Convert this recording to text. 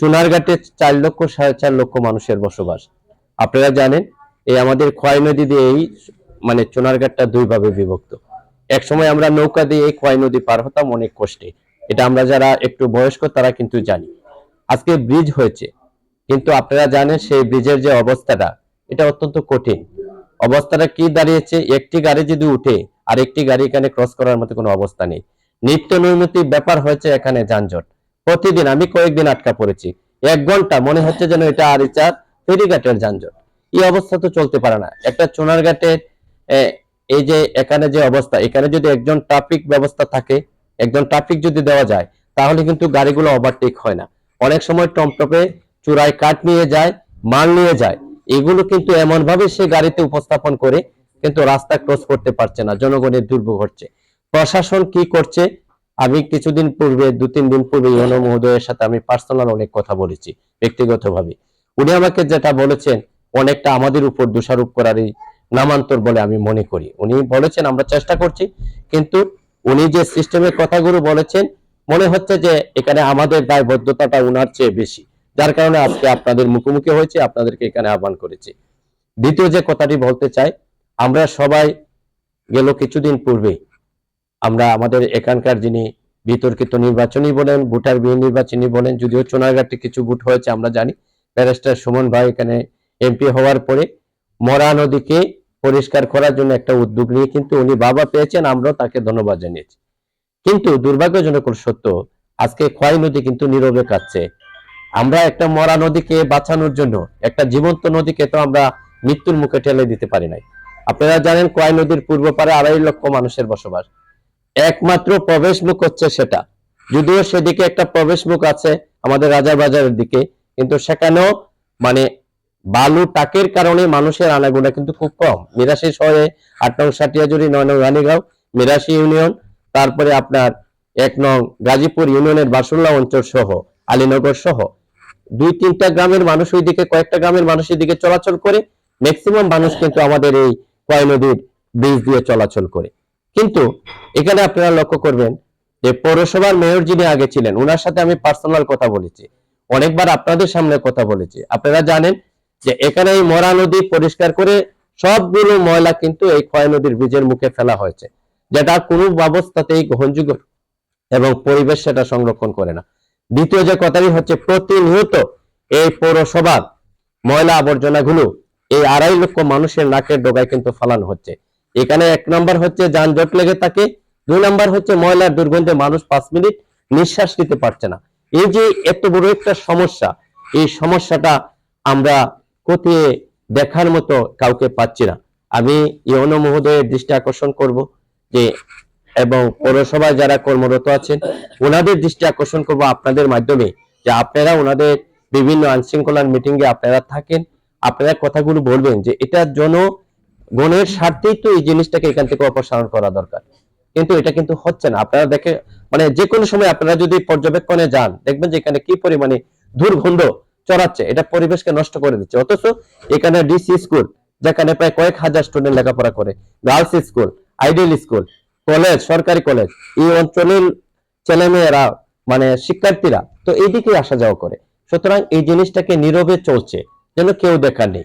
চুনারঘাটে চার লক্ষ সাড়ে চার লক্ষ মানুষের বসবাস। আপনারা জানেন, এই আমাদের খোয়াই নদী দিয়ে এই মানে চুনারঘাটটা দুই ভাবে বিভক্ত। এক সময় আমরা নৌকা দিয়ে এই খোয়াই নদী পার হতাম অনেক কষ্টে। এটা আমরা যারা একটু বয়স্ক, তারা কিন্তু জানি। আজকে ব্রিজ হয়েছে। কিন্তু আপনারা জানেন, সেই ব্রিজের যে অবস্থাটা, এটা অত্যন্ত কঠিন। অবস্থাটা কি দাঁড়িয়েছে? একটি গাড়ি যদি উঠে আর একটি গাড়ি এখানে ক্রস করার মতো কোনো অবস্থা নেই। নিত্য নৈমিত্তিক ব্যাপার হয়েছে এখানে যানজট। প্রতিদিন আমি কয়েকদিন আটকা পড়েছি। এক ঘণ্টা মনে হচ্ছে যেন এটা আরিচার ফেরিঘাটের যানজট। এই অবস্থা তো চলতে পারে না। একটা চুনারঘাটের আহ, এই যে এখানে যে অবস্থা এখানে যদি একজন ট্রাফিক ব্যবস্থা থাকে একজন ট্রাফিক যদি দেওয়া যায় তাহলে কিন্তু গাড়িগুলো ওভারটেক হয় না। অনেক সময় টমটপে চূড়ায় কাঠ নিয়ে যায় মাল নিয়ে যায়। এগুলো কিন্তু এমন ভাবে সে গাড়িতে উপস্থাপন করে কিন্তু রাস্তা ক্রস করতে পারছে না জনগণের দুর্ভোগ হচ্ছে। প্রশাসন কি করছে? আমি কিছুদিন পূর্বে দু তিন দিন পূর্বে ইউনো মহোদয়ের সাথে আমি পার্সোনাল অনেক কথা বলেছি, ব্যক্তিগতভাবে। উনি আমাকে যেটা বলেছেন, অনেকটা আমাদের উপর দোষারোপ করারই নামান্তর বলে আমি মনে করি। উনি বলেছেন, আমরা চেষ্টা করছি, কিন্তু উনি যে সিস্টেমের কথাগুলো বলেছেন, মনে হচ্ছে যে এখানে আমাদের দায়বদ্ধতাটা উনার চেয়ে বেশি। যার কারণে আজকে আপনাদের মুখোমুখি হয়েছে, আপনাদেরকে এখানে আহ্বান করেছি। দ্বিতীয় যে কথাটি বলতে চাই, আমরা সবাই গেল কিছুদিন পূর্বে আমরা আমাদের এখানকার যিনি বিতর্কিত নির্বাচনী বলেন, ভোটার বিহীন নির্বাচনী বলেন, যদিও চোনারঘাটে কিছু ভোট হয়েছে, আমরা জানি। ব্যারিস্টার সুমন ভাই এখানে এমপি হওয়ার পরে মরা নদীকে পরিষ্কার করার জন্য একটা উদ্যোগ নিয়ে কিন্তু উনি বাবা পেয়েছেন, আমরাও তাকে ধন্যবাদ জানিয়েছি। কিন্তু দুর্ভাগ্যজনক সত্য, আজকে খোয়াই নদী কিন্তু নীরবে কাটছে আমরা একটা মরা নদীকে বাঁচানোর জন্য, একটা জীবন্ত নদীকে তো আমরা মৃত্যুর মুখে ঠেলে দিতে পারি নাই। আপনারা জানেন কয় নদীর পূর্ব পারে আড়াই লক্ষ মানুষের বসবাস। একমাত্র প্রবেশ মুখ হচ্ছে সেটা। যদিও সেদিকে একটা প্রবেশ মুখ আছে আমাদের রাজাবাজারের দিকে, কিন্তু সেখানেও মানে বালু টাকের কারণে মানুষের আনাগোনা কিন্তু খুব কম। মিরাশি শহরে আট নং সাটিয়াজুরি, নয় নং রানীগাঁও, মিরাশি ইউনিয়ন, তারপরে আপনার এক নং গাজীপুর ইউনিয়নের বাসুল্লা অঞ্চল সহ, আলীনগর সহ। দুই তিনটা গ্রামের মানুষ ওইদিকে, কয়েকটা গ্রামের মানুষ এদিকে চলাচল করে ম্যাক্সিমাম মানুষ কিন্তু আমাদের এই কয় নদীর ব্রিজ দিয়ে চলাচল করে। কিন্তু এখানে আপনারা লক্ষ্য করবেন যে পৌরসভার মেয়র যিনি আগে ছিলেন ওনার সাথে আমি পার্সোনাল কথা বলেছি। অনেকবার আপনাদের সামনে কথা বলেছি। আপনারা জানেন যে এখানে এই মরা নদী পরিষ্কার করে সবগুলো ময়লা কিন্তু এই ক্ষয় নদীর ব্রিজের মুখে ফেলা হয়েছে, যেটা কোনো ব্যবস্থাতেই গ্রহণযোগ্য এবং পরিবেশ সেটা সংরক্ষণ করে না। দ্বিতীয় যে কথাটি হচ্ছে প্রতিনিয়ত এই পৌরসভার ময়লা আবর্জনাগুলো এই আড়াই লক্ষ মানুষের নাকের ডোগায় কিন্তু ফালানো হচ্ছে। এখানে এক নম্বর হচ্ছে যানজট লেগে থাকে, দুই নম্বর হচ্ছে ময়লার দুর্গন্ধে মানুষ পাঁচ মিনিট নিঃশ্বাস নিতে পারছে না। এই যে এত বড় একটা সমস্যা, এই সমস্যাটা আমরা কোথায় দেখার মতো কাউকে পাচ্ছি না। আমি ইয়নো মহোদয়ের দৃষ্টি আকর্ষণ করব যে, এবং পৌরসভায় যারা কর্মরত আছেন, ওনাদের দৃষ্টি আকর্ষণ করব আপনাদের মাধ্যমে, যে আপনারা ওনাদের বিভিন্ন আইনশৃঙ্খলার মিটিং এ আপনারা থাকেন, আপনারা কথাগুলো বলবেন যে এটা জনগণের স্বার্থেই তো এই জিনিসটাকে এখান থেকে অপসারণ করা দরকার। কিন্তু এটা কিন্তু হচ্ছে না। আপনারা দেখে মানে যে কোনো সময় আপনারা যদি পর্যবেক্ষণে যান, দেখবেন যে এখানে কি পরিমাণে দুর্গন্ধ চড়াচ্ছে। এটা পরিবেশকে নষ্ট করে দিচ্ছে। অথচ এখানে ডিসি স্কুল, যেখানে প্রায় কয়েক হাজার স্টুডেন্ট লেখাপড়া করে। Girls school, ideal school, college, সরকারি কলেজ, এই অঞ্চলের ছেলেমেয়েরা মানে শিক্ষার্থীরা, তো এইদিকে আসা যাওয়া করে। সুতরাং এই জিনিসটাকে নীরবে চলছে। যেন কেউ দেখার নেই।